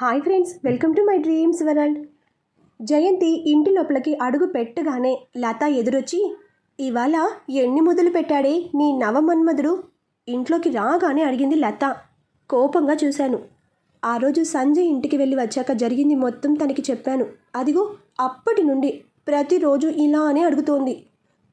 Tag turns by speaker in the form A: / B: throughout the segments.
A: Hi friends welcome to my dreams world. Jayanthi ఇంటి లోపలికి అడుగు పెట్టగానే లత ఎదురొచ్చి ఇవాళ ఎన్ని మొదలు పెట్టాడే నీ నవమన్మధుడు? ఇంట్లోకి రాగానే అడిగింది లత. కోపంగా చూశాను. ఆ రోజు సంజయ్ ఇంటికి వెళ్ళి వచ్చాక జరిగింది మొత్తం తనకి చెప్పాను. అదిగో అప్పటి నుండి ప్రతిరోజు ఇలా అని అడుగుతోంది.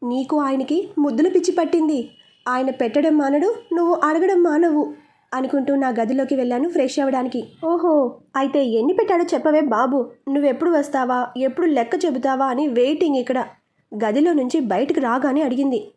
A: నీకు ఆయనకి ముద్దులు పిచ్చి పట్టింది. ఆయన పెట్టడం మానడు నువ్వు అడగడం మానవు. అనుకుంటూ నా గదిలోకి వెళ్ళాను ఫ్రెష్ అవ్వడానికి. ఓహో అయితే ఎన్ని పెట్టాడో చెప్పవే బాబు. నువ్వెప్పుడు వస్తావా? ఎప్పుడు లెక్క చెబుతావా అని వెయిటింగ్ ఇక్కడ. గదిలో నుంచి బయటకు రాగానే అడిగింది.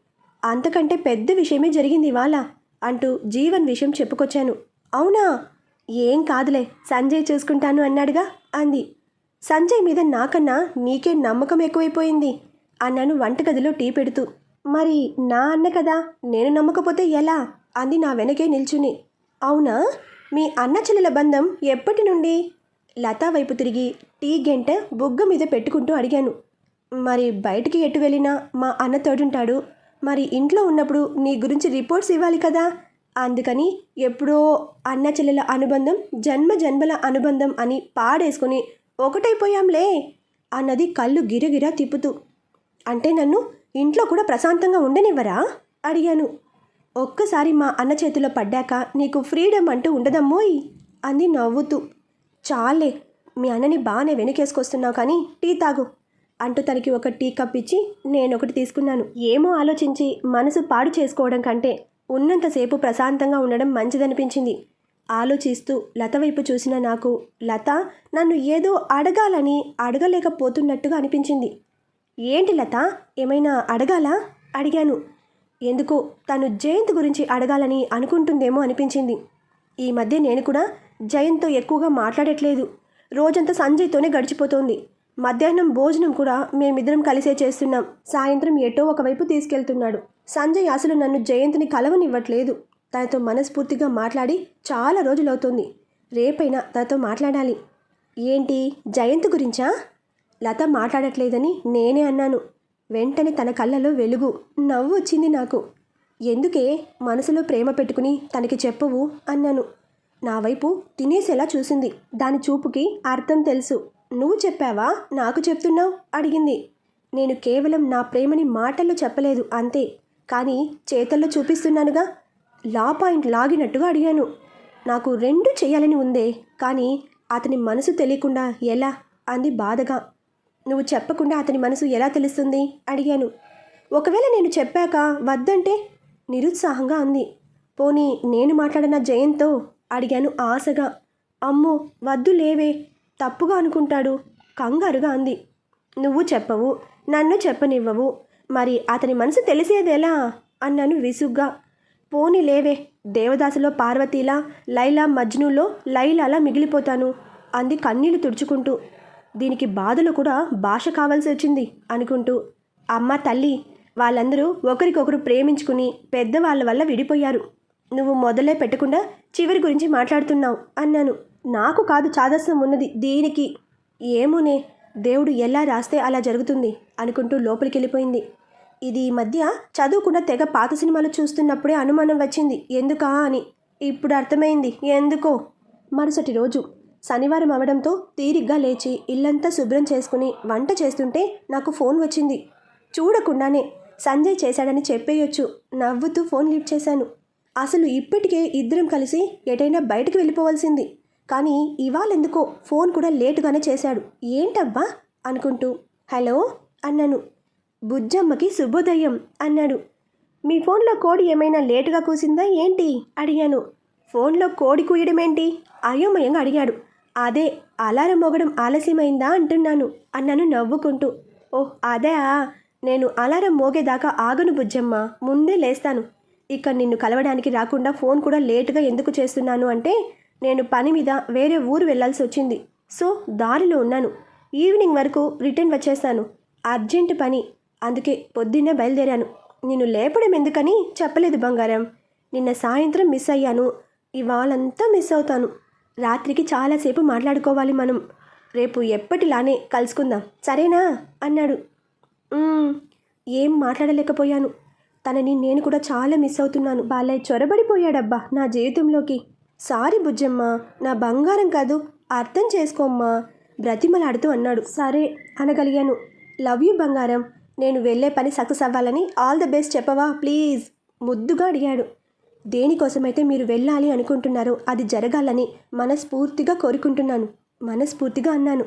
A: అంతకంటే పెద్ద విషయమే జరిగింది ఇవాళ అంటూ జీవన్ విషయం చెప్పుకొచ్చాను. అవునా? ఏం కాదులే సంజయ్ చూసుకుంటాను అన్నాడుగా అంది. సంజయ్ మీద నాకన్నా నీకే నమ్మకం ఎక్కువైపోయింది అన్నాను వంటగదిలో టీ పెడుతూ. మరి నా అన్న కదా నేను నమ్మకపోతే ఎలా? అంది నా వెనకే నిల్చుని. అవునా? మీ అన్న చెల్లెల బంధం ఎప్పటి నుండి? లతా వైపు తిరిగి టీ గంట బుగ్గ మీద పెట్టుకుంటూ అడిగాను. మరి బయటికి ఎటు వెళ్ళినా మా అన్న తోడుంటాడు. మరి ఇంట్లో ఉన్నప్పుడు నీ గురించి రిపోర్ట్స్ ఇవ్వాలి కదా? అందుకని ఎప్పుడో అన్న చెల్లెల అనుబంధం జన్మ జన్మల అనుబంధం అని పాడేసుకుని ఒకటైపోయాంలే అన్నది కళ్ళు గిరగిరా తిప్పుతూ. అంటే నన్ను ఇంట్లో కూడా ప్రశాంతంగా ఉండనివ్వరా? అడిగాను. ఒక్కసారి మా అన్న చేతిలో పడ్డాక నీకు ఫ్రీడమ్ అంటూ ఉండదమ్మోయ్ అంది నవ్వుతూ. చాలే మీ అన్నని బాగానే వెనకేసుకొస్తున్నావు కానీ టీ తాగు అంటూ తనకి ఒక టీ కప్ ఇచ్చి నేను ఒకటి తీసుకున్నాను. ఏమో ఆలోచించి మనసు పాడు చేసుకోవడం కంటే ఉన్నంతసేపు ప్రశాంతంగా ఉండడం మంచిదనిపించింది. ఆలోచిస్తూ లత వైపు చూసిన నాకు లత నన్ను ఏదో అడగాలని అడగలేకపోతున్నట్టుగా అనిపించింది. ఏంటి లత ఏమైనా అడగాలా? అడిగాను. ఎందుకో తను జయంత్ గురించి అడగాలని అనుకుంటుందేమో అనిపించింది. ఈ మధ్య నేను కూడా జయంత్తో ఎక్కువగా మాట్లాడట్లేదు. రోజంతా సంజయ్తోనే గడిచిపోతోంది. మధ్యాహ్నం భోజనం కూడా మేమిద్దరం కలిసే చేస్తున్నాం. సాయంత్రం ఎటో ఒకవైపు తీసుకెళ్తున్నాడు. సంజయ్ అసలు నన్ను జయంత్ని కలవనివ్వట్లేదు. తనతో మనస్ఫూర్తిగా మాట్లాడి చాలా రోజులవుతుంది. రేపైనా తనతో మాట్లాడాలి. ఏంటి జయంత్ గురించా? లత మాట్లాడట్లేదని నేనే అన్నాను. వెంటనే తన కళ్ళలో వెలుగు. నవ్వు వచ్చింది నాకు. ఎందుకే మనసులో ప్రేమ పెట్టుకుని తనకి చెప్పవు అన్నాను. నా వైపు తినేసేలా చూసింది. దాని చూపుకి అర్థం తెలుసు. నువ్వు చెప్పావా? నాకు చెప్తున్నావు? అడిగింది. నేను కేవలం నా ప్రేమని మాటల్లో చెప్పలేదు అంతే. కానీ చేతల్లో చూపిస్తున్నానుగా. లా పాయింట్ లాగినట్టుగా అడిగాను. నాకు రెండు చేయాలని ఉందే కానీ అతని మనసు తెలియకుండా ఎలా? అంది బాధగా. నువ్వు చెప్పకుండా అతని మనసు ఎలా తెలుస్తుంది? అడిగాను. ఒకవేళ నేను చెప్పాక వద్దంటే నిరుత్సాహంగా అంది. పోనీ నేను మాట్లాడిన జయంతో? అడిగాను ఆశగా. అమ్మో వద్దు లేవే తప్పుగా అనుకుంటాడు కంగారుగా అంది. నువ్వు చెప్పవు నన్ను చెప్పనివ్వవు మరి అతని మనసు తెలిసేదెలా అన్నాను విసుగ్గా. పోనీ లేవే దేవదాసులో పార్వతీలా లైలా మజ్నులో లైలాలా మిగిలిపోతాను అంది కన్నీళ్ళు తుడుచుకుంటూ. దీనికి బాధలో కూడా భాష కావాల్సి వచ్చింది అనుకుంటూ అమ్మ తల్లి వాళ్ళందరూ ఒకరికొకరు ప్రేమించుకుని పెద్దవాళ్ళ వల్ల విడిపోయారు. నువ్వు మొదలే పెట్టకుండా చివరి గురించి మాట్లాడుతున్నావు అన్నాను. నాకు కాదు చాదస్యం ఉన్నది దీనికి. ఏమోనే దేవుడు ఎలా రాస్తే అలా జరుగుతుంది అనుకుంటూ లోపలికి వెళ్ళిపోయింది ఇది ఈ మధ్య చదువుకుండా తెగ పాత సినిమాలు చూస్తున్నప్పుడే అనుమానం వచ్చింది. ఎందుకా అని. ఇప్పుడు అర్థమైంది. ఎందుకో. మరుసటి రోజు శనివారం అవడంతో తీరిగ్గా లేచి ఇల్లంతా శుభ్రం చేసుకుని వంట చేస్తుంటే నాకు ఫోన్ వచ్చింది. చూడకుండానే సంజయ్ చేశాడని చెప్పేయొచ్చు నవ్వుతూ ఫోన్ లిఫ్ట్ చేశాను. అసలు ఇప్పటికే ఇద్దరం కలిసి ఎటైనా బయటకు వెళ్ళిపోవాల్సింది. కానీ ఇవాళెందుకో ఫోన్ కూడా లేటుగానే చేశాడు. ఏంటబ్బా? అనుకుంటూ హలో అన్నాను. బుజ్జమ్మకి శుభోదయం అన్నాడు. మీ ఫోన్లో కోడి ఏమైనా లేటుగా కూసిందా ఏంటి? అడిగాను. ఫోన్లో కోడి కూయడమేంటి? అయోమయంగా అడిగాడు. అదే అలారం మోగడం ఆలస్యమైందా అంటున్నాను అన్నాను నవ్వుకుంటూ. ఓహ్ అదే నేను అలారం మోగేదాకా ఆగను బుజ్జమ్మ. ముందే లేస్తాను. ఇక నిన్ను కలవడానికి రాకుండా ఫోన్ కూడా లేటుగా ఎందుకు చేస్తున్నాను అంటే నేను పని మీద వేరే ఊరు వెళ్ళాల్సి వచ్చింది. సో దారిలో ఉన్నాను. ఈవినింగ్ వరకు రిటర్న్ వచ్చేస్తాను. అర్జెంట్ పని. అందుకే పొద్దున్నే బయలుదేరాను. నిన్ను లేపడం ఎందుకని చెప్పలేదు బంగారం. నిన్న సాయంత్రం మిస్ అయ్యాను. ఇవాళంతా మిస్ అవుతాను. రాత్రికి చాలాసేపు మాట్లాడుకోవాలి మనం. రేపు ఎప్పటిలానే కలుసుకుందాం. సరేనా? అన్నాడు. ఏం మాట్లాడలేకపోయాను. తనని నేను కూడా చాలా మిస్ అవుతున్నాను. బాలయ్య చొరబడిపోయాడబ్బా నా జీవితంలోకి. సారీ బుజ్జమ్మ నా బంగారం కాదు అర్థం చేసుకోమ్మా బ్రతిమలాడుతూ అన్నాడు. సరే అనగలిగాను. లవ్ యూ బంగారం నేను వెళ్ళే పని సక్సెస్ అవ్వాలని ఆల్ ద బెస్ట్ చెప్పవా ప్లీజ్? ముద్దుగా అడిగాడు. దేనికోసమైతే మీరు వెళ్ళాలి అనుకుంటున్నారో అది జరగాలని మనస్ఫూర్తిగా కోరుకుంటున్నాను. మనస్ఫూర్తిగా అన్నాను.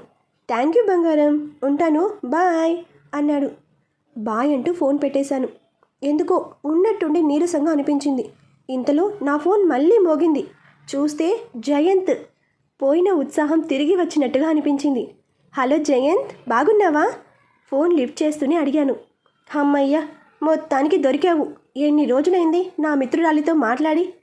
A: థ్యాంక్ యూ బంగారం. ఉంటాను. బాయ్ అన్నాడు. బాయ్ అంటూ ఫోన్ పెట్టేశాను. ఎందుకో ఉన్నట్టుండి నీరసంగా అనిపించింది. ఇంతలో నా ఫోన్ మళ్ళీ మోగింది. చూస్తే జయంత్. పోయిన ఉత్సాహం తిరిగి వచ్చినట్టుగా అనిపించింది. హలో జయంత్ బాగున్నావా? ఫోన్ లిఫ్ట్ చేస్తూనే అడిగాను. అమ్మయ్య మొత్తానికి దొరికావు. ఎన్ని రోజులైంది నా మిత్రురాలితో మాట్లాడి?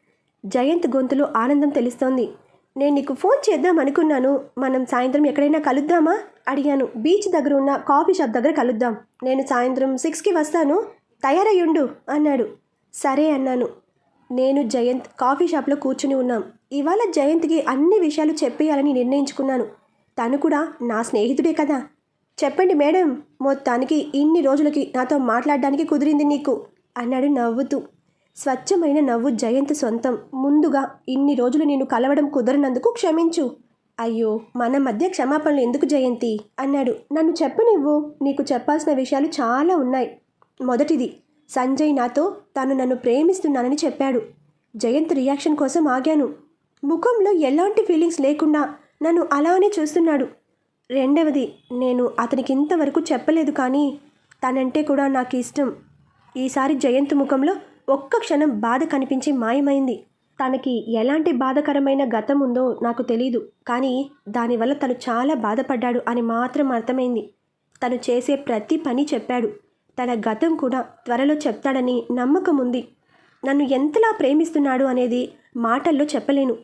A: జయంత్ గొంతులో ఆనందం తెలుస్తోంది. నేను నీకు ఫోన్ చేద్దాం అనుకున్నాను. మనం సాయంత్రం ఎక్కడైనా కలుద్దామా? అడిగాను. బీచ్ దగ్గర ఉన్న కాఫీ షాప్ దగ్గర కలుద్దాం. నేను సాయంత్రం సిక్స్కి వస్తాను. తయారయ్యుండు అన్నాడు. సరే అన్నాను. నేను జయంత్ కాఫీ షాప్లో కూర్చుని ఉన్నాం. ఇవాళ జయంత్కి అన్ని విషయాలు చెప్పేయాలని నిర్ణయించుకున్నాను. తను కూడా నా స్నేహితుడే కదా. చెప్పండి మేడం మొత్తానికి ఇన్ని రోజులకి నాతో మాట్లాడడానికి కుదిరింది నీకు. అన్నాడు నవ్వుతూ. స్వచ్ఛమైన నవ్వు జయంత్ సొంతం. ముందుగా ఇన్ని రోజులు నేను కలవడం కుదరనందుకు క్షమించు. అయ్యో మన మధ్య క్షమాపణలు ఎందుకు జయంతి? అన్నాడు. నన్ను చెప్పనివ్వు. నీకు చెప్పాల్సిన విషయాలు చాలా ఉన్నాయి. మొదటిది సంజయ్ నాతో తను నన్ను ప్రేమిస్తున్నానని చెప్పాడు. జయంత్ రియాక్షన్ కోసం ఆగాను. ముఖంలో ఎలాంటి ఫీలింగ్స్ లేకుండా నన్ను అలానే చూస్తున్నాడు. రెండవది నేను అతనికి ఇంతవరకు చెప్పలేదు కానీ తనంటే కూడా నాకు ఇష్టం. ఈసారి జయంత్ ముఖంలో ఒక్క క్షణం బాధ కనిపించి మాయమైంది. తనకి ఎలాంటి బాధకరమైన గతం ఉందో నాకు తెలీదు. కానీ దానివల్ల తను చాలా బాధపడ్డాడు అని మాత్రం అర్థమైంది. తను చేసే ప్రతి పని చెప్పాడు. తన గతం కూడా త్వరలో చెప్తాడని నమ్మకం ఉంది. నన్ను ఎంతలా ప్రేమిస్తున్నాడు అనేది మాటల్లో చెప్పలేను.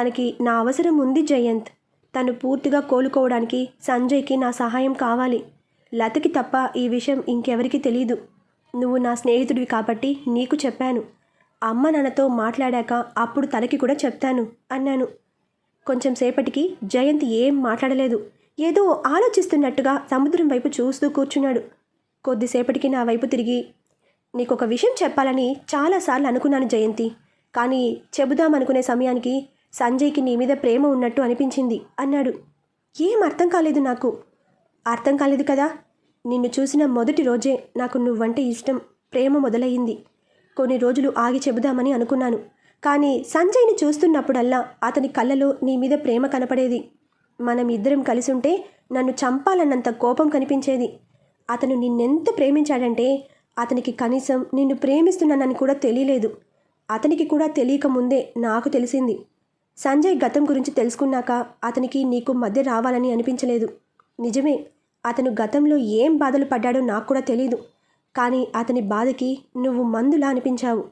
A: తనకి నా అవసరం ఉంది జయంత్. తను పూర్తిగా కోలుకోవడానికి సంజయ్కి నా సహాయం కావాలి. లతకి తప్ప ఈ విషయం ఇంకెవరికి తెలీదు. నువ్వు నా స్నేహితుడివి కాబట్టి నీకు చెప్పాను. అమ్మ నాన్నతో మాట్లాడాక అప్పుడు తనకి కూడా చెప్తాను అన్నాను. కొంచెం సేపటికి జయంత్ ఏం మాట్లాడలేదు. ఏదో ఆలోచిస్తున్నట్టుగా సముద్రం వైపు చూస్తూ కూర్చున్నాడు. కొద్దిసేపటికి నా వైపు తిరిగి నీకు ఒక విషయం చెప్పాలని చాలాసార్లు అనుకున్నాను జయంతి. కానీ చెబుదామనుకునే సమయానికి సంజయ్కి నీ మీద ప్రేమ ఉన్నట్టు అనిపించింది అన్నాడు. ఏం అర్థం కాలేదు నాకు. అర్థం కాలేదు కదా? నిన్ను చూసిన మొదటి రోజే నాకు నువ్వంటే ఇష్టం ప్రేమ మొదలయ్యింది. కొన్ని రోజులు ఆగి చెబుదామని అనుకున్నాను. కానీ సంజయ్ని చూస్తున్నప్పుడల్లా అతని కళ్ళలో నీ మీద ప్రేమ కనపడేది. మనం ఇద్దరం కలిసి ఉంటే నన్ను చంపాలన్నంత కోపం కనిపించేది. అతను నిన్నెంత ప్రేమించాడంటే అతనికి కనీసం నిన్ను ప్రేమిస్తున్నానని కూడా తెలియలేదు. అతనికి కూడా తెలియక ముందే నాకు తెలిసింది. సంజయ్ గతం గురించి తెలుసుకున్నాక అతనికి నీకు మధ్య రావాలని అనిపించలేదు. నిజమే అతను గతంలో ఏం బాధలు పడ్డాడో నాకు కూడా తెలీదు. కానీ అతని బాధకి నువ్వు మందులా అనిపించావు.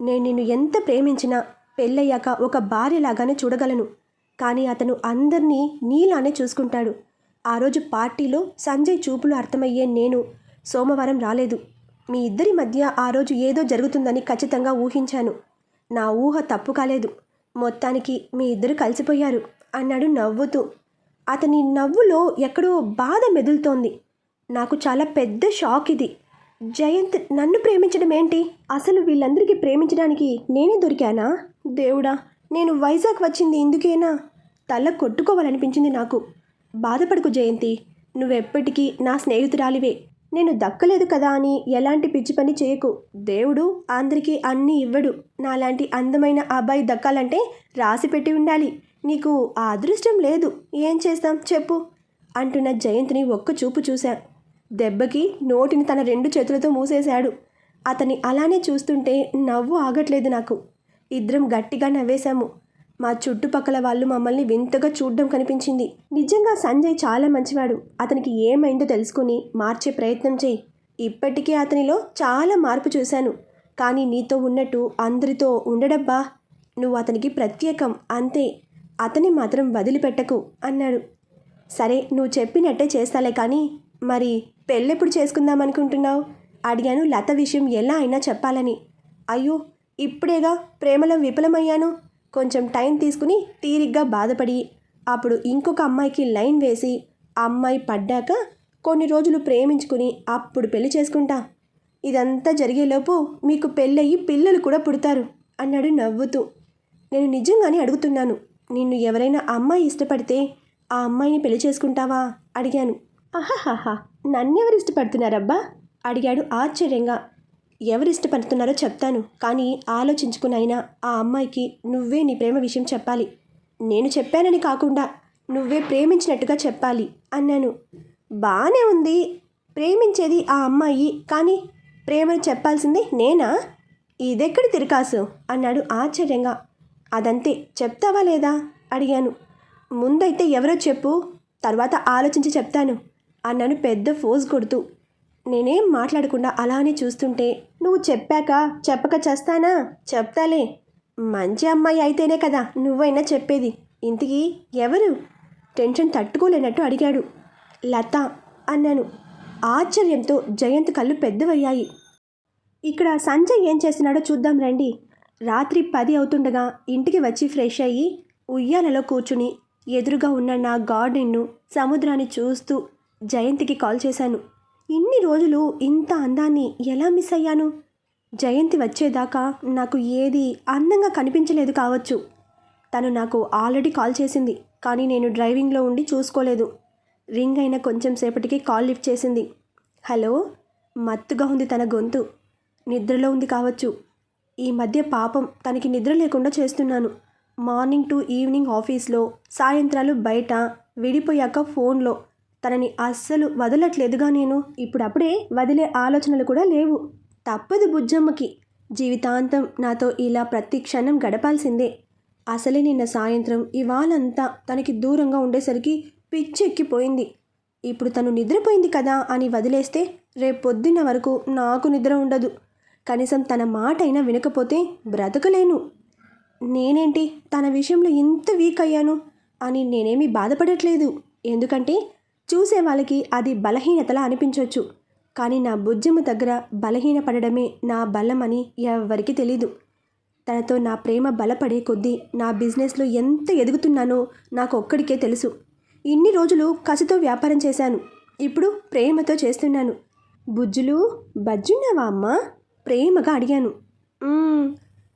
A: నేను నిన్ను ఎంత ప్రేమించినా పెళ్ళయ్యాక ఒక భార్యలాగానే చూడగలను. కానీ అతను అందరినీ నీలానే చూసుకుంటాడు. ఆ రోజు పార్టీలో సంజయ్ చూపులు అర్థమయ్యే నేను సోమవారం రాలేదు. మీ ఇద్దరి మధ్య ఆ రోజు ఏదో జరుగుతుందని ఖచ్చితంగా ఊహించాను. నా ఊహ తప్పు కాలేదు. మొత్తానికి మీ ఇద్దరు కలిసిపోయారు అన్నాడు నవ్వుతూ. అతని నవ్వులో ఎక్కడో బాధ మెదులుతోంది. నాకు చాలా పెద్ద షాక్ ఇది. జయంత్ నన్ను ప్రేమించడం ఏంటి? అసలు వీళ్ళందరికీ ప్రేమించడానికి నేనే దొరికానా? దేవుడా నేను వైజాగ్ వచ్చింది ఇందుకేనా? తల కొట్టుకోవాలనిపించింది నాకు. బాధపడకు జయంతి నువ్వెప్పటికీ నా స్నేహితురాలివే. నేను దక్కలేదు కదా అని ఎలాంటి పిచ్చి పని చేయకు. దేవుడు అందరికీ అన్నీ ఇవ్వడు. నాలాంటి అందమైన అబ్బాయి దక్కాలంటే రాసి పెట్టి ఉండాలి. నీకు ఆ అదృష్టం లేదు. ఏం చేస్తాం? చెప్పు. అంటున్న జయంత్ని ఒక్క చూపు చూశా. దెబ్బకి నోటిని తన రెండు చేతులతో మూసేశాడు. అతన్ని అలానే చూస్తుంటే నవ్వు ఆగట్లేదు నాకు. ఇద్దరం గట్టిగా నవ్వేశాము. మా చుట్టుపక్కల వాళ్ళు మమ్మల్ని వింతగా చూడడం కనిపించింది. నిజంగా సంజయ్ చాలా మంచివాడు. అతనికి ఏమైందో తెలుసుకుని మార్చే ప్రయత్నం చేయి. ఇప్పటికే అతనిలో చాలా మార్పు చూశాను. కానీ నీతో ఉన్నట్టు అందరితో ఉండడబ్బా నువ్వు అతనికి ప్రత్యేకం. అంతే. అతని మాత్రం వదిలిపెట్టకు అన్నాడు. సరే నువ్వు చెప్పినట్టే చేస్తాలే కానీ మరి పెళ్ళెప్పుడు చేసుకుందాం అనుకుంటున్నావు అడిగాను లత విషయం ఎలా అయినా చెప్పాలని. అయ్యో ఇప్పుడేగా ప్రేమలో విఫలమయ్యాను. కొంచెం టైం తీసుకుని తీరిగ్గా బాధపడి అప్పుడు ఇంకొక అమ్మాయికి లైన్ వేసి ఆ అమ్మాయి పడ్డాక కొన్ని రోజులు ప్రేమించుకుని అప్పుడు పెళ్ళి చేసుకుంటా. ఇదంతా జరిగేలోపు మీకు పెళ్ళయి పిల్లలు కూడా పుడతారు అన్నాడు నవ్వుతూ. నేను నిజంగానే అడుగుతున్నాను నిన్ను ఎవరైనా అమ్మాయి ఇష్టపడితే ఆ అమ్మాయిని పెళ్ళి చేసుకుంటావా? అడిగాను. ఆహాహాహా నన్నెవరు ఇష్టపడుతున్నారబ్బా? అడిగాడు ఆశ్చర్యంగా. ఎవరు ఇష్టపడుతున్నారో చెప్తాను కానీ ఆలోచించుకునైనా ఆ అమ్మాయికి నువ్వే నీ ప్రేమ విషయం చెప్పాలి. నేను చెప్పానని కాకుండా నువ్వే ప్రేమించినట్టుగా చెప్పాలి అన్నాను. బాగానే ఉంది. ప్రేమించేది ఆ అమ్మాయి కానీ ప్రేమను చెప్పాల్సింది నేనా? ఇదెక్కడి తిరకాసు? అన్నాడు ఆశ్చర్యంగా. అదంతే చెప్తావా లేదా? అడిగాను. ముందైతే ఎవరో చెప్పు తర్వాత ఆలోచించి చెప్తాను అన్నాను పెద్ద ఫోజ్ కొడుతూ. నేనేం మాట్లాడకుండా అలానే చూస్తుంటే నువ్వు చెప్పాక చెప్పక చేస్తానా? చెప్తాలే. మంచి అమ్మాయి అయితేనే కదా నువ్వైనా చెప్పేది. ఇంతకీ ఎవరు? టెన్షన్ తట్టుకోలేనట్టు అడిగాడు. లత అన్నాను. ఆశ్చర్యంతో జయంత్ కళ్ళు పెద్దవయ్యాయి. ఇక్కడ సంజయ్ ఏం చేస్తున్నాడో చూద్దాం రండి. రాత్రి పది అవుతుండగా ఇంటికి వచ్చి ఫ్రెష్ అయ్యి ఉయ్యాలలో కూర్చుని ఎదురుగా ఉన్న నా గార్డెన్ను సముద్రాన్ని చూస్తూ జయంతికి కాల్ చేశాను. ఇన్ని రోజులు ఇంత అందాన్ని ఎలా మిస్ అయ్యాను? జయంతి వచ్చేదాకా నాకు ఏది అందంగా కనిపించలేదు కావచ్చు. తను నాకు ఆల్రెడీ కాల్ చేసింది కానీ నేను డ్రైవింగ్లో ఉండి చూసుకోలేదు. రింగ్ అయిన కొంచెం సేపటికి కాల్ లిఫ్ట్ చేసింది. హలో? మత్తుగా ఉంది తన గొంతు. నిద్రలో ఉంది కావచ్చు. ఈ మధ్య పాపం తనకి నిద్ర లేకుండా చేస్తున్నాను. మార్నింగ్ టు ఈవినింగ్ ఆఫీస్లో సాయంత్రాలు బయట విడిపోయాక ఫోన్లో. తనని అస్సలు వదలట్లేదుగా నేను. ఇప్పుడప్పుడే వదిలే ఆలోచనలు కూడా లేవు. తప్పదు బుజ్జమ్మకి. జీవితాంతం నాతో ఇలా ప్రతి క్షణం గడపాల్సిందే. అసలే నిన్న సాయంత్రం ఇవాళంతా తనకి దూరంగా ఉండేసరికి పిచ్చెక్కిపోయింది. ఇప్పుడు తను నిద్రపోయింది కదా అని వదిలేస్తే రేపు పొద్దున్న వరకు నాకు నిద్ర ఉండదు. కనీసం తన మాట అయినా వినకపోతే బ్రతకలేను. నేనేంటి? తన విషయంలో ఇంత వీక్ అయ్యాను? అని నేనేమీ బాధపడట్లేదు. ఎందుకంటే చూసే వాళ్ళకి అది బలహీనతలా అనిపించవచ్చు కానీ నా బుజ్జమ్మ దగ్గర బలహీనపడడమే నా బలమని ఎవరికి తెలీదు. తనతో నా ప్రేమ బలపడే కొద్దీ నా బిజినెస్లో ఎంత ఎదుగుతున్నానో నాకు ఒక్కడికే తెలుసు. ఇన్ని రోజులు కసితో వ్యాపారం చేశాను. ఇప్పుడు ప్రేమతో చేస్తున్నాను. బుజ్జులు బజ్జున్నావా అమ్మా? ప్రేమగా అడిగాను.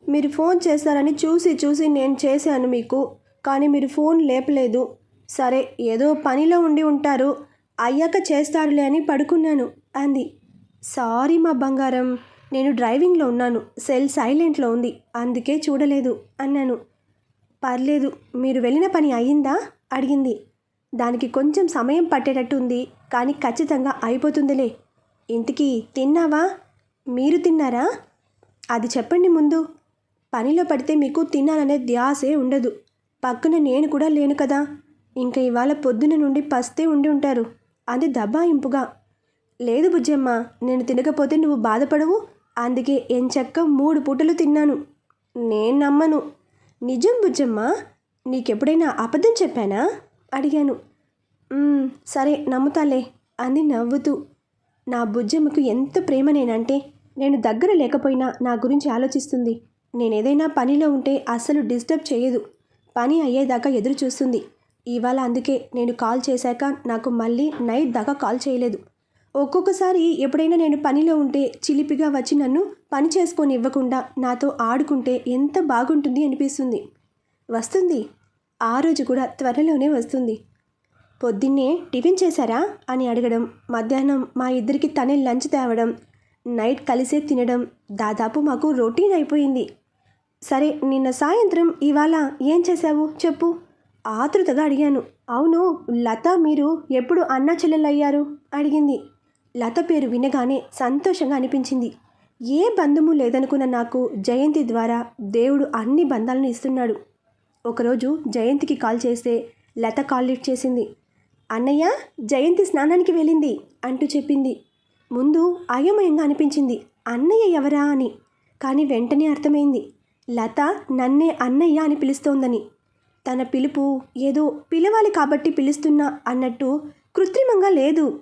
A: మీరు ఫోన్ చేస్తారని చూసి చూసి నేను చేశాను మీకు కానీ మీరు ఫోన్ లేపలేదు. సరే ఏదో పనిలో ఉండి ఉంటారు. అయ్యాక చేస్తారులే అని పడుకున్నాను అంది. సారీ మా బంగారం నేను డ్రైవింగ్లో ఉన్నాను సెల్ సైలెంట్లో ఉంది అందుకే చూడలేదు అన్నాను. పర్లేదు మీరు వెళ్ళిన పని అయ్యిందా? అడిగింది. దానికి కొంచెం సమయం పట్టేటట్టు ఉంది కానీ ఖచ్చితంగా అయిపోతుందిలే. ఇంతకీ తిన్నావా? మీరు తిన్నారా? అది చెప్పండి ముందు. పనిలో పడితే మీకు తినాలనే ధ్యాసే ఉండదు. పక్కన నేను కూడా లేను కదా. ఇంకా ఇవాళ పొద్దున నుండి పస్తే ఉండి ఉంటారు. అది దబాయింపుగా. లేదు బుజ్జమ్మ నేను తినకపోతే నువ్వు బాధపడవు. అందుకే ఎంచక్క మూడు పూటలు తిన్నాను. నేను నమ్మను. నిజం బుజ్జమ్మ నీకెప్పుడైనా అబద్ధం చెప్పానా? అడిగాను. సరే నమ్ముతాలే అంది నవ్వుతూ. నా బుజ్జమ్మకు ఎంత ప్రేమ నేనంటే నేను దగ్గర లేకపోయినా నా గురించి ఆలోచిస్తుంది. నేనేదైనా పనిలో ఉంటే అస్సలు డిస్టర్బ్ చేయదు. పని అయ్యేదాకా ఎదురు చూస్తుంది. ఇవాళ అందుకే నేను కాల్ చేశాక నాకు మళ్ళీ నైట్ దాకా కాల్ చేయలేదు. ఒక్కొక్కసారి ఎప్పుడైనా నేను పనిలో ఉంటే చిలిపిగా వచ్చి నన్ను పని చేసుకొని ఇవ్వకుండా నాతో ఆడుకుంటే ఎంత బాగుంటుంది అనిపిస్తుంది. వస్తుంది. ఆ రోజు కూడా త్వరలోనే వస్తుంది. పొద్దున్నే టిఫిన్ చేశారా? అని అడగడం మధ్యాహ్నం మా ఇద్దరికి తనే లంచ్ తేవడం నైట్ కలిసే తినడం దాదాపు మాకు రొటీన్ అయిపోయింది. సరే నిన్న సాయంత్రం ఇవాళ ఏం చేశావు చెప్పు. ఆతృతగా అడిగాను. అవును లత మీరు ఎప్పుడు అన్నా చెల్లెలయ్యారు అడిగింది. లత పేరు వినగానే సంతోషంగా అనిపించింది. ఏ బంధము లేదనుకున్న నాకు జయంతి ద్వారా దేవుడు అన్ని బంధాలను ఇస్తున్నాడు. ఒకరోజు జయంతికి కాల్ చేస్తే లత కాల్ లిఫ్ట్ చేసింది. అన్నయ్య జయంతి స్నానానికి వెళ్ళింది అంటూ చెప్పింది. ముందు అయోమయంగా అనిపించింది. అన్నయ్య ఎవరా? అని. కానీ వెంటనే అర్థమైంది. లత నన్నే అన్నయ్య అని పిలుస్తోందని. తన పిలుపు ఏదో పిలవాలి కాబట్టి పిలుస్తున్నా అన్నట్టు కృత్రిమంగా లేదు.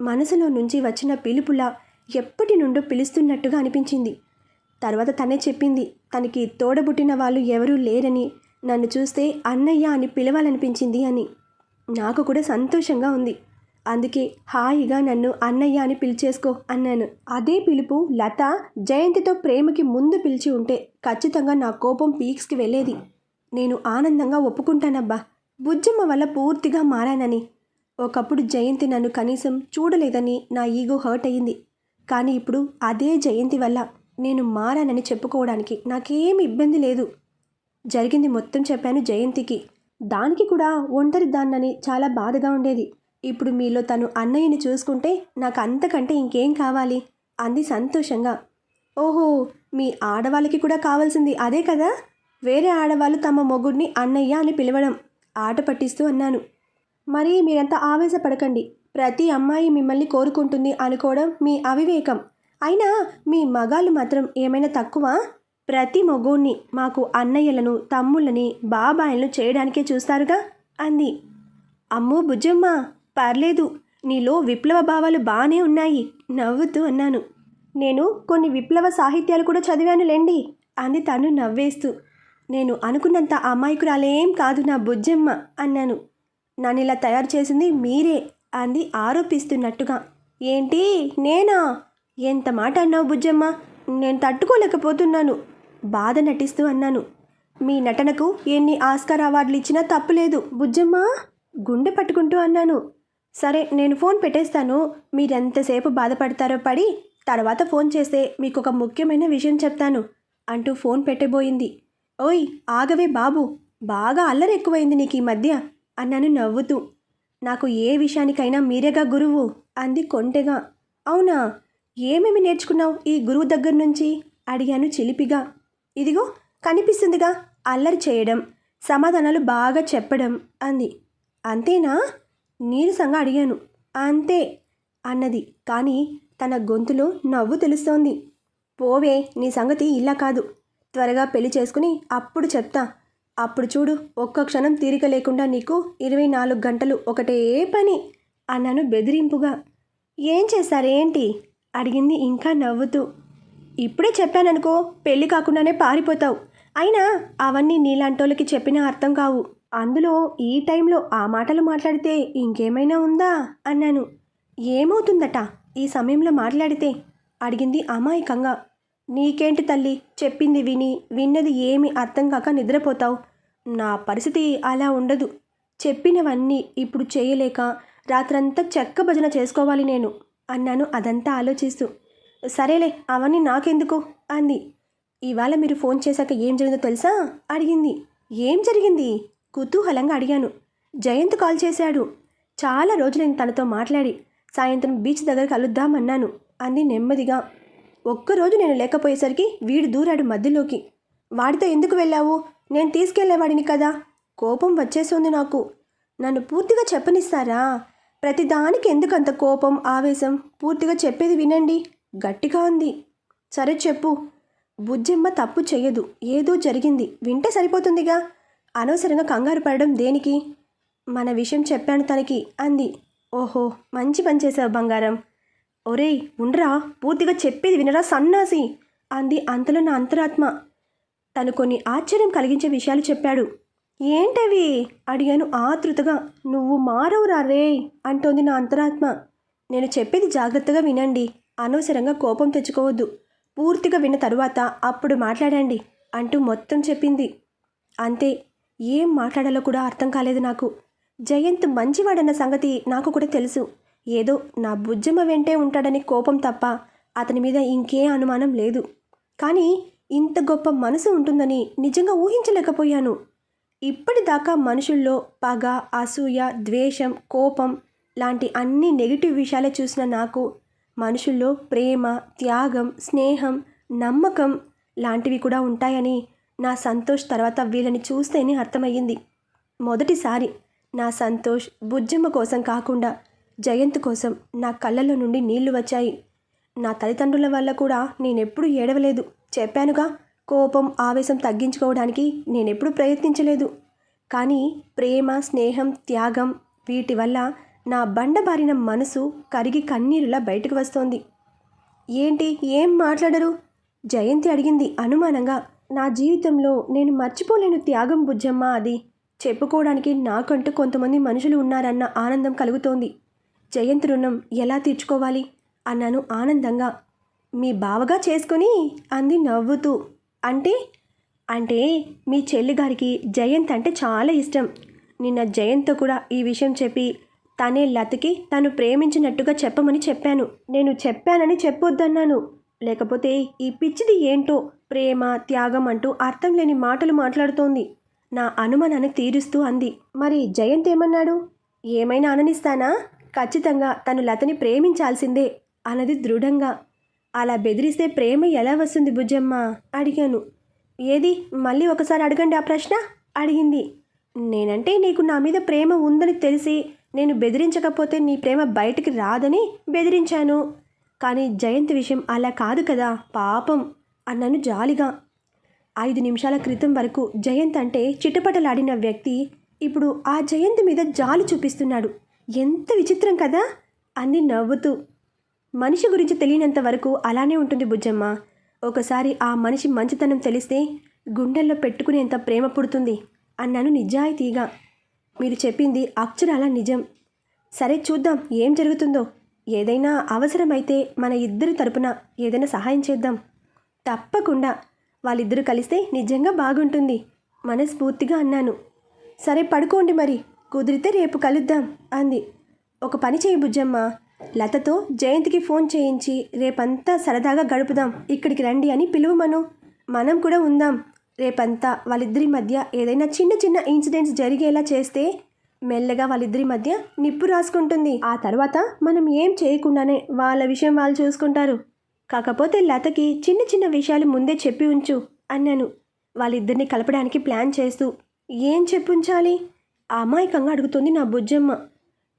A: మనసులో నుంచి వచ్చిన పిలుపులా ఎప్పటి నుండో పిలుస్తున్నట్టుగా అనిపించింది. తర్వాత తనే చెప్పింది తనకి తోడబుట్టిన వాళ్ళు ఎవరూ లేరని. నన్ను చూస్తే అన్నయ్య అని పిలవాలనిపించింది అని. నాకు కూడా సంతోషంగా ఉంది. అందుకే హాయిగా నన్ను అన్నయ్య అని పిలిచేసుకో అన్నాను. అదే పిలుపు లత జయంతితో ప్రేమకి ముందు పిలిచి ఉంటే ఖచ్చితంగా నా కోపం పీక్స్కి వెళ్ళేది. నేను ఆనందంగా ఒప్పుకుంటానబ్బా. బుజ్జమ్మ వల్ల పూర్తిగా మారానని. ఒకప్పుడు జయంతి నన్ను కనీసం చూడలేదని నా ఈగో హర్ట్ అయ్యింది. కానీ ఇప్పుడు అదే జయంతి వల్ల నేను మారానని చెప్పుకోవడానికి నాకేం ఇబ్బంది లేదు. జరిగింది మొత్తం చెప్పాను జయంతికి. దానికి కూడా ఒంటరి దాన్నని చాలా బాధగా ఉండేది. ఇప్పుడు మీలో తను అన్నయ్యని చూసుకుంటే నాకు అంతకంటే ఇంకేం కావాలి? అంది సంతోషంగా. ఓహో మీ ఆడవాళ్ళకి కూడా కావాల్సింది అదే కదా? వేరే ఆడవాళ్ళు తమ మొగుడిని అన్నయ్య అని పిలవడం ఆట పట్టిస్తూ అన్నాను. మరి మీరంతా ఆవేశపడకండి. ప్రతి అమ్మాయి మిమ్మల్ని కోరుకుంటుంది అనుకోవడం మీ అవివేకం. అయినా మీ మగాళ్ళు మాత్రం ఏమైనా తక్కువ? ప్రతి మొగోణ్ణి మాకు అన్నయ్యలను తమ్ముళ్ళని బాబాయిలను చేయడానికే చూస్తారుగా? అంది. అమ్మో బుజ్జమ్మ! పర్లేదు నీలో విప్లవ భావాలు బాగానే ఉన్నాయి నవ్వుతూ అన్నాను. నేను కొన్ని విప్లవ సాహిత్యాలు కూడా చదివాను లెండి అంది తను నవ్వేస్తూ. నేను అనుకున్నంత అమాయకురాలేం కాదు నా బుజ్జమ్మ అన్నాను. నన్ను ఇలా తయారు చేసింది మీరే అంది ఆరోపిస్తున్నట్టుగా. ఏంటి నేనా? ఎంత మాట అన్నావు బుజ్జమ్మ? నేను తట్టుకోలేకపోతున్నాను బాధ నటిస్తూ అన్నాను. మీ నటనకు ఎన్ని ఆస్కార్ అవార్డులు ఇచ్చినా తప్పులేదు బుజ్జమ్మ గుండె పట్టుకుంటూ అన్నాను. సరే నేను ఫోన్ పెట్టేస్తాను. మీరెంతసేపు బాధపడతారో పడి తర్వాత ఫోన్ చేస్తే మీకు ఒక ముఖ్యమైన విషయం చెప్తాను అంటూ ఫోన్ పెట్టబోయింది. ఓయ్ ఆగవే బాబు బాగా అల్లరి ఎక్కువైంది నీకు ఈ మధ్య అన్నాను నవ్వుతూ. నాకు ఏ విషయానికైనా మీరేగా గురువు? అంది కొంటెగా. అవునా? ఏమేమి నేర్చుకున్నావు ఈ గురువు దగ్గర నుంచి? అడిగాను చిలిపిగా. ఇదిగో కనిపిస్తుందిగా అల్లరి చేయడం సమాధానాలు బాగా చెప్పడం అంది. అంతేనా? నీరసంగా అడిగాను. అంతే అన్నది. కానీ తన గొంతులో నవ్వు తెలుస్తోంది. పోవే నీ సంగతి ఇలా కాదు. త్వరగా పెళ్ళి చేసుకుని అప్పుడు చెప్తా. అప్పుడు చూడు ఒక్క క్షణం తీరిక లేకుండా నీకు ఇరవై నాలుగు గంటలు ఒకటే పని అన్నాను బెదిరింపుగా. ఏం చేశారేంటి అడిగింది ఇంకా నవ్వుతూ. ఇప్పుడే చెప్పాననుకో పెళ్ళి కాకుండానే పారిపోతావు. అయినా అవన్నీ నీలాంటోళ్ళకి చెప్పినా అర్థం కావు. అందులో ఈ టైంలో ఆ మాటలు మాట్లాడితే ఇంకేమైనా ఉందా? అన్నాను. ఏమవుతుందట? ఈ సమయంలో మాట్లాడితే? అడిగింది అమాయకంగా. నీకేంటి తల్లి? చెప్పింది విని విన్నది ఏమి అర్థం కాక నిద్రపోతావు. నా పరిస్థితి అలా ఉండదు. చెప్పినవన్నీ ఇప్పుడు చేయలేక రాత్రంతా చెక్క భజన చేసుకోవాలి నేను అన్నాను అదంతా ఆలోచిస్తూ. సరేలే అవన్నీ నాకెందుకు? అంది. ఇవాళ మీరు ఫోన్ చేశాక ఏం జరిగిందో తెలుసా? అడిగింది. ఏం జరిగింది? కుతూహలంగా అడిగాను. జయంత్ కాల్ చేశాడు. చాలా రోజులైంది తనతో మాట్లాడి. సాయంత్రం బీచ్ దగ్గర కలుద్దామన్నాను అంది నెమ్మదిగా. ఒక్కరోజు నేను లేకపోయేసరికి వీడు దూరాడు మధ్యలోకి. వాడితో ఎందుకు వెళ్ళావు? నేను తీసుకెళ్ళేవాడిని కదా. కోపం వచ్చేసింది నాకు. నన్ను పూర్తిగా చెప్పనిస్తారా? ప్రతిదానికి ఎందుకు అంత కోపం ఆవేశం? పూర్తిగా చెప్పేది వినండి. గట్టిగా ఉంది సరే చెప్పు. బుజ్జమ్మ తప్పు చెయ్యదు. ఏదో జరిగింది. వింటే సరిపోతుందిగా. అనవసరంగా కంగారు పడడం దేనికి? మన విషయం చెప్పాను తనకి అంది. ఓహో మంచి పని చేశావు బంగారం. ఒరేయ్ ఉండరా పూర్తిగా చెప్పేది వినరా సన్నాసి అంది అంతలో నా అంతరాత్మ. తను కొన్ని ఆశ్చర్యం కలిగించే విషయాలు చెప్పాడు. ఏంటవి? అడిగాను ఆతృతగా. నువ్వు మారవురా రే అంటోంది నా అంతరాత్మ. నేను చెప్పేది జాగ్రత్తగా వినండి అనవసరంగా కోపం తెచ్చుకోవద్దు. పూర్తిగా విన్న తరువాత అప్పుడు మాట్లాడండి అంటూ మొత్తం చెప్పింది. అంతే ఏం మాట్లాడాలో కూడా అర్థం కాలేదు నాకు. జయంత్ మంచివాడన్న సంగతి నాకు కూడా తెలుసు. ఏదో నా బుజ్జమ్మ వెంటే ఉంటాడని కోపం తప్ప అతని మీద ఇంకే అనుమానం లేదు. కానీ ఇంత గొప్ప మనసు ఉంటుందని నిజంగా ఊహించలేకపోయాను. ఇప్పటిదాకా మనుషుల్లో పగ అసూయ ద్వేషం కోపం లాంటి అన్ని నెగిటివ్ విషయాలే చూసిన నాకు మనుషుల్లో ప్రేమ త్యాగం స్నేహం నమ్మకం లాంటివి కూడా ఉంటాయని నా సంతోష్ తర్వాత వీళ్ళని చూస్తేనే అర్థమయ్యింది. మొదటిసారి నా సంతోష్ బుజ్జమ్మ కోసం కాకుండా జయంత్ కోసం నా కళ్ళలో నుండి నీళ్ళు వచ్చాయి. నా తల్లిదండ్రుల వల్ల కూడా నేనెప్పుడు ఏడవలేదు. చెప్పానుగా కోపం ఆవేశం తగ్గించుకోవడానికి నేనెప్పుడు ప్రయత్నించలేదు. కానీ ప్రేమ స్నేహం త్యాగం వీటి వల్ల నా బండబారిన మనసు కరిగి కన్నీరులా బయటకు వస్తోంది. ఏంటి? ఏం మాట్లాడరు? జయంతి అడిగింది అనుమానంగా. నా జీవితంలో నేను మర్చిపోలేను త్యాగం బుజ్జమ్మ అది. చెప్పుకోవడానికి నాకంటూ కొంతమంది మనుషులు ఉన్నారన్న ఆనందం కలుగుతోంది. జయంతి రుణం ఎలా తీర్చుకోవాలి? అన్నాను ఆనందంగా. మీ బావగా చేసుకొని అంది నవ్వుతూ. అంటే? అంటే మీ చెల్లిగారికి జయంత్ అంటే చాలా ఇష్టం. నిన్న జయంత్తో కూడా ఈ విషయం చెప్పి తనే లతకి తను ప్రేమించినట్టుగా చెప్పమని చెప్పాను. నేను చెప్పానని చెప్పొద్దన్నాను. లేకపోతే ఈ పిచ్చిది ఏంటో? ప్రేమ త్యాగం అంటూ అర్థం లేని మాటలు మాట్లాడుతోంది. నా అనుమానాన్ని తీరుస్తూ అంది. మరి జయంత్ ఏమన్నాడు? ఏమైనా అననిస్తానా? ఖచ్చితంగా తను లతని ప్రేమించాల్సిందే అన్నది దృఢంగా. అలా బెదిరిస్తే ప్రేమ ఎలా వస్తుంది బుజ్జమ్మ అడిగాను. ఏది? మళ్ళీ ఒకసారి అడగండి ఆ ప్రశ్న? అడిగింది. నేనంటే నీకు నా మీద ప్రేమ ఉందని తెలిసి నేను బెదిరించకపోతే నీ ప్రేమ బయటికి రాదని బెదిరించాను. కానీ జయంత్ విషయం అలా కాదు కదా పాపం. అన్నాను జాలిగా. ఐదు నిమిషాల క్రితం వరకు జయంత్ అంటే చిటపటలాడిన వ్యక్తి ఇప్పుడు ఆ జయంత్ మీద జాలి చూపిస్తున్నాడు. ఎంత విచిత్రం కదా? అంది నవ్వుతూ. మనిషి గురించి తెలియనంత వరకు అలానే ఉంటుంది బుజ్జమ్మ. ఒకసారి ఆ మనిషి మంచితనం తెలిస్తే గుండెల్లో పెట్టుకునేంత ప్రేమ పుడుతుంది అన్నాను నిజాయితీగా. మీరు చెప్పింది అక్షరాల నిజం. సరే చూద్దాం ఏం జరుగుతుందో. ఏదైనా అవసరమైతే మన ఇద్దరి తరపున ఏదైనా సహాయం చేద్దాం. తప్పకుండా. వాళ్ళిద్దరూ కలిస్తే నిజంగా బాగుంటుంది. మనస్ఫూర్తిగా అన్నాను. సరే పడుకోండి మరి. కుదిరితే రేపు కలుద్దాం అంది. ఒక పని చేయి బుజ్జమ్మ. లతతో జయంత్కి ఫోన్ చేయించి రేపంతా సరదాగా గడుపుదాం. ఇక్కడికి రండి అని పిలువమను మనం కూడా ఉందాం. రేపంతా వాళ్ళిద్దరి మధ్య ఏదైనా చిన్న చిన్న ఇన్సిడెంట్స్ జరిగేలా చేస్తే మెల్లగా వాళ్ళిద్దరి మధ్య నిప్పు రాసుకుంటుంది. ఆ తర్వాత మనం ఏం చేయకుండానే వాళ్ళ విషయం వాళ్ళు చూసుకుంటారు. కాకపోతే లతకి చిన్న చిన్న విషయాలు ముందే చెప్పి ఉంచు అన్నాను. వాళ్ళిద్దరిని కలపడానికి ప్లాన్ చేస్తూ ఏం చెప్పుంచాలి? అమాయకంగా అడుగుతుంది నా బుజ్జమ్మ.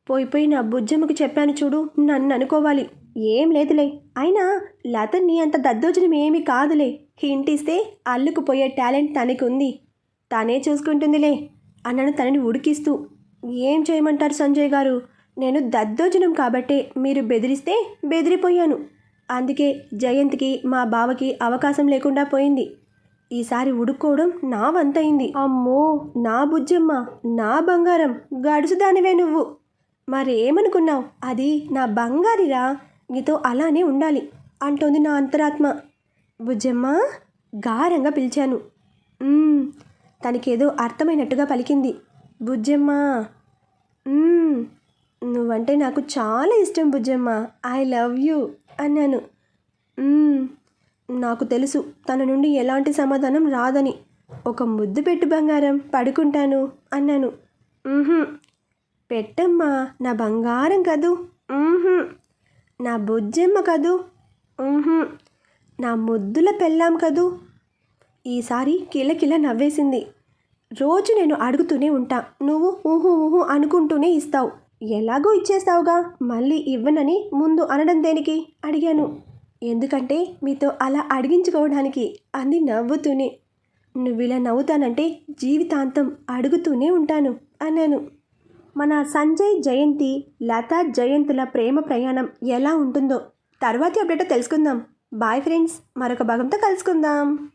A: పోయి పోయి నా బుజ్జమ్మకి చెప్పాను చూడు నన్ను అనుకోవాలి. ఏం లేదులే. అయినా లత నీ అంత దద్దోజనం ఏమీ కాదులే. హింటిస్తే అల్లుకుపోయే టాలెంట్ తనకి ఉంది తానే చూసుకుంటుందిలే అన్నాను తనని ఉడికిస్తూ. ఏం చేయమంటారు సంజయ్ గారు? నేను దద్దోజనం కాబట్టే మీరు బెదిరిస్తే బెదిరిపోయాను. అందుకే జయంత్కి మా బావకి అవకాశం లేకుండా పోయింది. ఈసారి ఉడుక్కోవడం నా వంతయింది. అమ్మో నా బుజ్జమ్మ నా బంగారం గడుచుదానివే నువ్వు. మరేమనుకున్నావు? అది నా బంగారిరా నీతో అలానే ఉండాలి అంటోంది నా అంతరాత్మ. బుజ్జమ్మ గారంగా పిలిచాను. తనకేదో అర్థమైనట్టుగా పలికింది. బుజ్జమ్మ నువ్వంటే నాకు చాలా ఇష్టం బుజ్జమ్మ. I love you. అన్నాను. నాకు తెలుసు. తన నుండి ఎలాంటి సమాధానం రాదని. ఒక ముద్దు పెట్టు బంగారం పడుకుంటాను అన్నాను. పెట్టమ్మా. నా బంగారం కదూ. నా బుజ్జమ్మ కదూ. నా ముద్దుల పెళ్ళాం కదూ. ఈసారి కిలకిల నవ్వేసింది. రోజు నేను అడుగుతూనే ఉంటా. నువ్వు ఊహు ఊహు అనుకుంటూనే ఇస్తావు. ఎలాగో ఇచ్చేస్తావుగా? మళ్ళీ ఇవ్వనని ముందు అనడం దేనికి? అడిగాను. ఎందుకంటే మీతో అలా అడిగించుకోవడానికి అంది నవ్వుతూనే నువ్వు ఇలా నవ్వుతానంటే జీవితాంతం అడుగుతూనే ఉంటాను అన్నాను. మన సంజయ్ జయంతి లతా జయంతుల ప్రేమ ప్రయాణం ఎలా ఉంటుందో తర్వాతి అప్డేట్ తెలుసుకుందాం. బాయ్ ఫ్రెండ్స్ మరొక భాగంతో కలుసుకుందాం.